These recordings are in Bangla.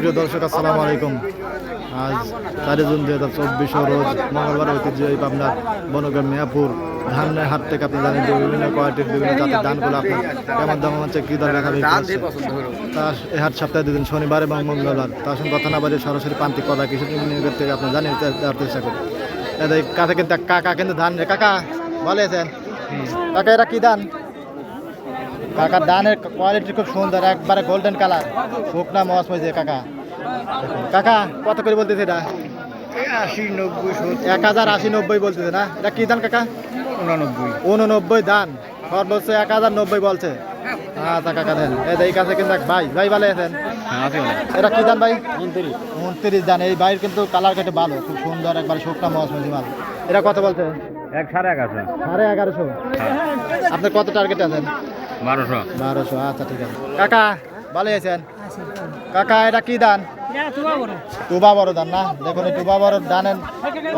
প্রিয় দর্শক, আসসালামু আলাইকুম। আজ চারি জুন দুই হাজার চব্বিশ রোজ মঙ্গলবার ঐতিহ্যবাহী বনগ্রাম মিয়াপুর ধানের থেকে আপনি জানেন যে বিভিন্ন কোয়ালিটির বিভিন্ন জাতের ধানগুলো আপনার কেমন দাম হচ্ছে, কী দর রাখা তা এই হাট সপ্তাহে দুদিন শনিবার এবং মঙ্গলবার। তার সঙ্গে কথা না বাজে সরাসরি প্রান্তিক কথা কিছু নিয়োগের থেকে আপনি জানেন দেওয়ার চেষ্টা করি। কাছে কিন্তু কাকা কিন্তু ধান কাকা ভালো আছেন কাকা, এরা কি ধান? কাকার ধানের কোয়ালিটি খুব সুন্দর একবারে গোল্ডেন কালার শুকনা মস হয়েছে কাকা। কাকা কত করে বলতেছে এটা? আশি নব্বই এক হাজার আশি নব্বই বলতেছে না? এটা কি ধান কাকা? উনানব্বই। উননব্বই ধান সর্বোচ্চ এক হাজার নব্বই বলছে। আচ্ছা কাকা দেন। এই কাছে কিন্তু ভাই। ভাই ভালো আছেন? এটা কি ধান ভাই? উনত্রিশ। ধান এই ভাইয়ের কিন্তু কালার কেটে ভালো। খুব সুন্দর একবার শুকনা মস হয়েছে মাল। এটা কত বলছে? এক সাড়ে এগারোশো। সাড়ে এগারোশো। আপনি কত টার্গেট আছেন? বারোশো। বারোশো আচ্ছা ঠিক আছে। কাকা ভালো আছেন? কাকা এটা কি দান টুবা বড় দান না? দেখুন এই টুবা বড় দানের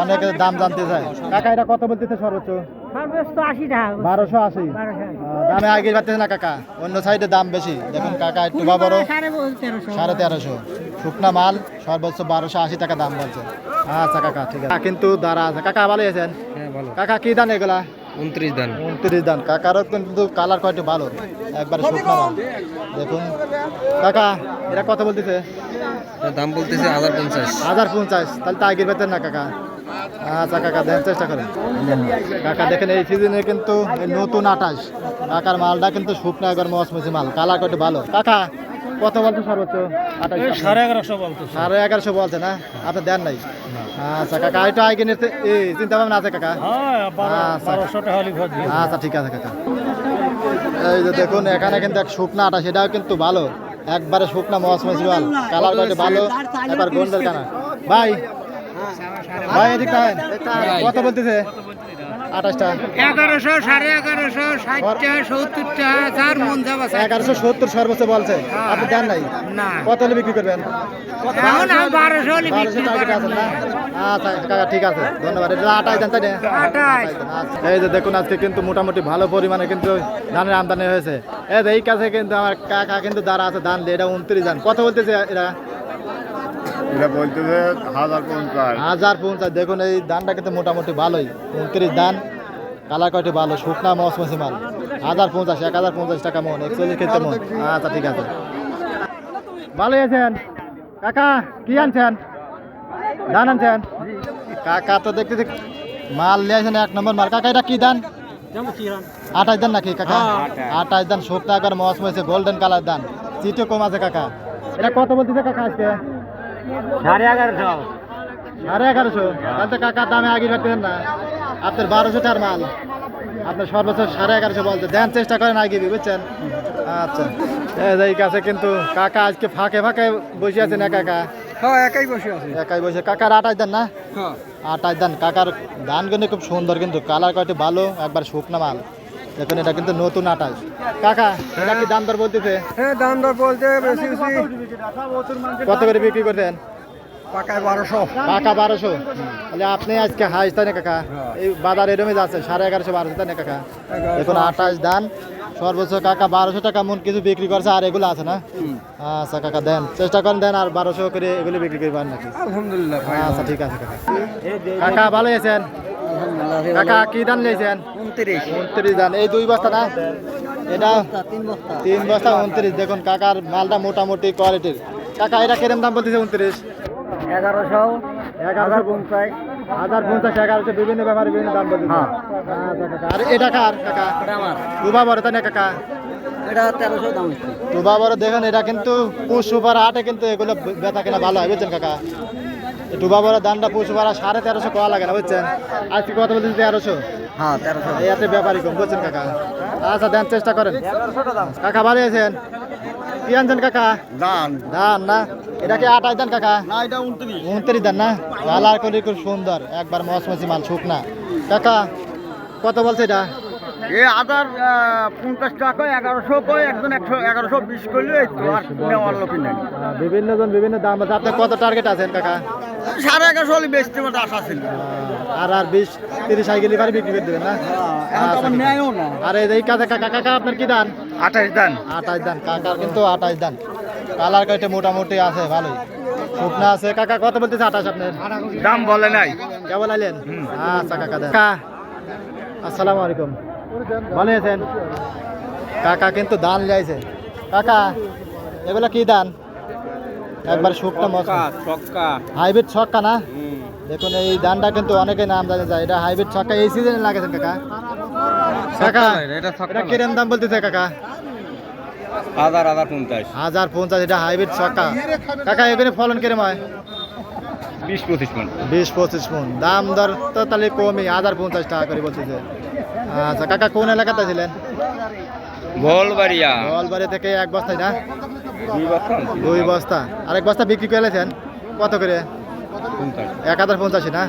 অনেকে দাম জানতে চায় কাকা এটা কত বলতেছে সর্বোচ্চ? সর্বোচ্চ আশি। টাকা বারোশো আশি দামে আগে না কাকা? অন্য সাইডে দাম বেশি। দেখুন কাকা টুবা বড় সাড়ে তেরোশো। শুকনা মাল সর্বোচ্চ বারোশো আশি টাকা দাম বলছে। আচ্ছা কাকা ঠিক আছে। কিন্তু দাঁড়া আছে। কাকা ভালো আছেন? হ্যাঁ ভালো। কাকা কি দান এগুলা? উনত্রিশ দান উনত্রিশ দান কাকারও কিন্তু কালার কয়টি ভালো। একবারে শুকনো দেখুন। কাকা এটা কত বলতেছে? দাম বলতেছে হাজার পঞ্চাশ। হাজার পঞ্চাশ। তাহলে তো আগের বেতন না কাকা। আচ্ছা কাকা দেন চেষ্টা করেন। কাকা দেখেন এই সিজনে কিন্তু নতুন আটাশ কাকার মালটা কিন্তু শুকনো একবার মসমসি মাল। কালার কয়টি ভালো। কাকা কত বলছে সর্বোচ্চ? সাড়ে এগারোশো বলতো সাড়ে এগারোশো বলছে না? আপনি দেন নাই? আচ্ছা কাকা এটা আগে নিতে চিন্তা ভাবনা আছে কাকা? আচ্ছা। আচ্ছা ঠিক আছে কাকা। এই যে দেখুন এখানে কিন্তু এক শুকনা আটা সেটাও কিন্তু ভালো। একবারে শুকনা মস মসিবাল কালার করে ভালো। একবার গোন্ডের কানা ভাই ভাই এদিকে। কত বলতেছে? আঠাশটা। এগারোশো সাড়ে এগারোশো ষাটটা সত্তরটা যার মন যাবা এগারোশো সত্তর সর্বোচ্চ বলছে। আপনি দেন নাই? না। কত হলে বিক্রি করবেন? এখন বারোশো হলে বিক্রি টার্গেট করেন আছে না। আচ্ছা কাকা ঠিক আছে। ধন্যবাদ। এটা আটাই। আচ্ছা। এই যে দেখুন আজকে কিন্তু মোটামুটি ভালো পরিমাণে কিন্তু ধানের আমদানি হয়েছে। এই যে এই কাছে কিন্তু আমার কাকা কিন্তু দাঁড়া আছে ধান দিয়ে। এটা উনত্রিশ ধান। কত বলতেছে এরা? এটা বলতেছে হাজার পঞ্চাশ হাজার পঞ্চাশ দেখুন এই ধানটা কিন্তু মোটামুটি ভালোই। উনত্রিশ ধান কালার কয়টি ভালো শুকনা মসমসি মাল। হাজার পঞ্চাশ এক হাজার পঞ্চাশ টাকা মন একচল্লিশ ক্ষেত্রে মন। আচ্ছা ঠিক আছে। ভালোই আছেন? কাকা কি আনছেন? ধান আনছেন? কাকা তো দেখতে দেখ মাল নিয়ে আসেন এক নম্বর মাল। কাকা এটা কি ধান? আঠাশ দান নাকি কাকা? আঠাশ দান শুকনা একবার মস হয়েছে গোল্ডেন কালার দান চিটও কম আছে কাকা। এটা কত বলতেছে কাকা আজকে? সাড়ে এগারোশো। সাড়ে এগারোশো? তাহলে তো কাকা দামে আগে রাখতেন না। আপনার বারোশো টার মাল। আপনার সর্বোচ্চ সাড়ে এগারোশো বলতে দেন চেষ্টা করেন আগে বুঝছেন? আচ্ছা। এই কাছে কিন্তু কাকা আজকে ফাঁকে ফাঁকে বসে আছেন একা একা? হ্যাঁ একাই বসে আছে। একাই বসে। কাকার আটাই দেন না? হ্যাঁ। আটাই দেন। কাকার ধান কিন্তু খুব সুন্দর কিন্তু কালার কয়টি ভালো একবার শুকনা মাল। দেখুন এটা কিন্তু নতুন আটাই কাকা এটা কি দাম দর বলতেছে? হ্যাঁ দাম দর বলতে বেশি বেশি। কত করে বিক্রি করতেন পাকায় বারোশো। কাকা বারোশো। তাহলে আপনি আজকে হাইস তাই কাকা? এই বাজার এরমই যাচ্ছে সাড়ে এগারোশো বারোশো তাই কাকা? দেখুন আঠাশ দান। সর্বোচ্চ কাকা বারোশো টাকা মন কিছু বিক্রি করছে আর এগুলো আছে না? আচ্ছা কাকা দেন। চেষ্টা করেন দেন আর বারোশো করে এগুলো বিক্রি করবেন নাকি? আলহামদুলিল্লাহ আচ্ছা ঠিক আছে কাকা। কাকা ভালো আছেন? কাকা কি দান নিয়েছেন? উনত্রিশ। উনত্রিশ দান এই দুই বস্তা না? এটা? তিন বস্তা। উনত্রিশ। দেখুন কাকার মালটা মোটামুটি কোয়ালিটির। কাকা এটা কিরম দাম বলতেছে উনত্রিশ? এগারোশো পঞ্চাশ হাজার পঞ্চাশ এগারোশো বিভিন্ন ব্যাপারে বিভিন্ন দাম হ্যাঁ। আর এটা কার কাকা? আমার। বড় তাই না কাকা? এটা তেরোশো দাম হচ্ছে। বড় দেখেন এটা কিন্তু পুষ সুপার হাটে কিন্তু এগুলো বেচা কেনা ভালো হয় বুঝছেন কাকা? টুবা বড় দামটা পুষ সুপার সাড়ে তেরোশো কোয়া লাগে না বুঝছেন? আজকে কত বলছেন তেরোশো? হ্যাঁ তেরোশো। এই হাতে ব্যাপারই কম বুঝছেন কাকা? আচ্ছা দেন চেষ্টা করেন। কাকা ভালো আছেন? কি আনছেন কাকা? দান ধান না? এটা কি আটাই দেন কাকা? না এটা উনত্রিশ। উনত্রিশ দেন না? কালার করে খুব সুন্দর একবার মসমসি মাল শুকনা। কাকা কত বলছে এটা? এ হাজার পঞ্চাশ টাকা এগারোশো কয় একজন একশো এগারোশো বিশ করলে এই তো আর নেওয়ার লোক নেই। বিভিন্ন জন বিভিন্ন দাম আছে। আপনার কত টার্গেট আছেন কাকা? সাড়ে এগারোশো হলে বেচতে মতো আশা ছিল। আর আর বিশ তিরিশ সাইকেল এবারে বিক্রি করে দেবেন না? এখন তো আচ্ছা, আর এই কাছে কাকা কাকা আপনার কি দান? আঠাশ দান। আঠাশ দান কাকার কিন্তু আঠাশ দান। কালার কাটে মোটামুটি আছে ভালোই। শুকনা আছে। কাকা কত বলতেছে আঠাশ আপনার? দাম বলে নাই। কেমন আইলেন? আচ্ছা কাকা দেন। কাকা আসসালামু আলাইকুম। ভালো আছেন? কাকা কিন্তু দান যাইছে কাকা এগুলা কি দান? একবার শুকনা মশলা। ছক্কা হাইব্রিড ছক্কা না? দেখুন এই ধানটা কিন্তু অনেকে নাম জানে যায়। এটা হাইব্রিড ছক্কা এই সিজনে লাগেছেন কাকা। কাকা এটা এটা কিরম দাম বলতেছে কাকা? হাজার হাজার পঞ্চাশ। হাজার পঞ্চাশ এটা হাইব্রিড ছক্কা কাকা এখানে ফলন কিরম হয়? বিশ পঁচিশ মন। বিশ পঁচিশ মন। দাম দর তো তাহলে কমই হাজার পঞ্চাশ টাকা করে বলতেছে। আচ্ছা কাকা কোন এলাকাতে ছিলেন? গোলবাড়িয়া। গোয়ালবাড়ি থেকে এক বস্তায় না? দুই বস্তা? আর আরেক বস্তা বিক্রি করেছেন কত করে? এক হাজার পঞ্চাশি না?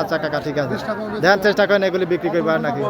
আচ্ছা কাকা ঠিক আছে। ধ্যান চেষ্টা করেন এগুলি বিক্রি করবার নাকি।